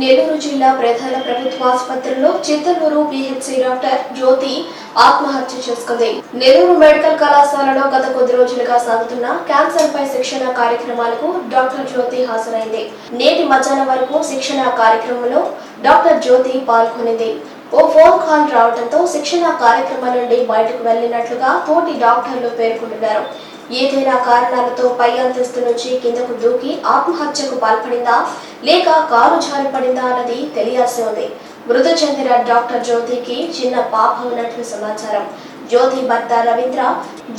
నెల్లూరు జిల్లా ప్రధాన ప్రభుత్వ ఆసుపత్రిలో చిత్తూరు పిహెచ్సి డాక్టర్ జ్యోతి ఆత్మహత్య చేసుకుంది. నెల్లూరు మెడికల్ కళాశాలలో గత కొద్ది రోజులుగా సాగుతున్న క్యాన్సర్ పై శిక్షణ కార్యక్రమాలకు డాక్టర్ జ్యోతి హాజరైంది. నేటి మధ్యాహ్నం వరకు శిక్షణ కార్యక్రమంలో డాక్టర్ జ్యోతి పాల్గొనింది. ఓ ఫోన్ కాల్ రావడంతో శిక్షణ కార్యక్రమం నుండి బయటకు వెళ్ళినట్లుగా తోటి డాక్టర్లు పేర్కొంటున్నారు. ఏదైనా కారణాలతో పై అంతస్తు నుంచి కిందకు దూకి ఆత్మహత్యకు పాల్పడిందా? లేక కారు జారిపడిందా అన్నది తెలియాల్సి ఉంది. మృతి చెందిన డాక్టర్ జ్యోతికి చిన్న పాప ఉన్నట్లు సమాచారం. జ్యోతి భర్త రవీంద్ర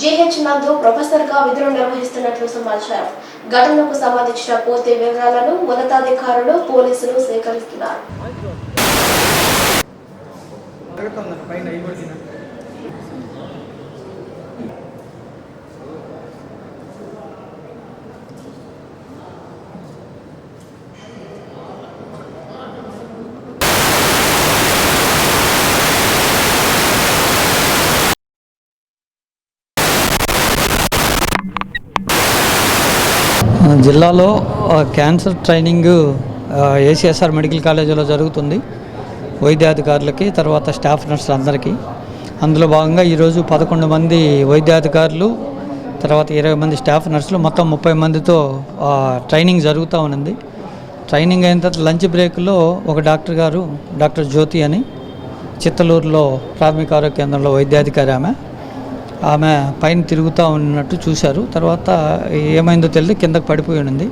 జీహెచ్ నందు ప్రొఫెసర్గా విధులు నిర్వహిస్తున్నట్లు సమాచారం. ఘటనకు సంబంధించిన పూర్తి వివరాలను ఉన్నతాధికారులు పోలీసులు సేకరిస్తున్నారు. జిల్లాలో క్యాన్సర్ ట్రైనింగ్ ఏసీఎస్ఆర్ మెడికల్ కాలేజీలో జరుగుతుంది. వైద్యాధికారులకి తర్వాత స్టాఫ్ నర్సులు అందరికీ అందులో భాగంగా ఈరోజు పదకొండు మంది వైద్యాధికారులు తర్వాత ఇరవై మంది స్టాఫ్ నర్సులు మొత్తం ముప్పై మందితో ట్రైనింగ్ జరుగుతూ ఉన్నది. ట్రైనింగ్ అయిన తర్వాత లంచ్ బ్రేక్లో ఒక డాక్టర్ గారు డాక్టర్ జ్యోతి అని చిత్తలూరులో ప్రాథమిక ఆరోగ్య కేంద్రంలో వైద్యాధికారి ఆమె. ఆమె పైన తిరుగుతూ ఉన్నట్టు చూశారు. తర్వాత ఏమైందో తెలియదు. కిందకు పడిపోయి ఉంది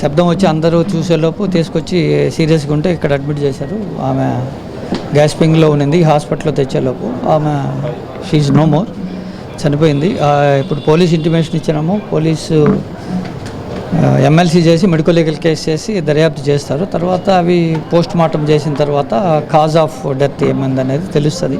శబ్దం వచ్చి అందరూ చూసేలోపు తీసుకొచ్చి సీరియస్గా ఉంటే ఇక్కడ అడ్మిట్ చేశారు. ఆమె గ్యాస్పింగ్లో ఉన్నింది హాస్పిటల్లో తెచ్చేలోపు ఆమె షీఈ్ నో మోర్ చనిపోయింది. ఇప్పుడు పోలీస్ ఇంటిమేషన్ ఇచ్చినాము. పోలీసు ఎమ్మెల్సీ చేసి మెడికల్ లీగల్ కేసు చేసి దర్యాప్తు చేస్తారు. తర్వాత అవి పోస్ట్ మార్టం చేసిన తర్వాత కాజ్ ఆఫ్ డెత్ ఏమైంది అనేది తెలుస్తుంది.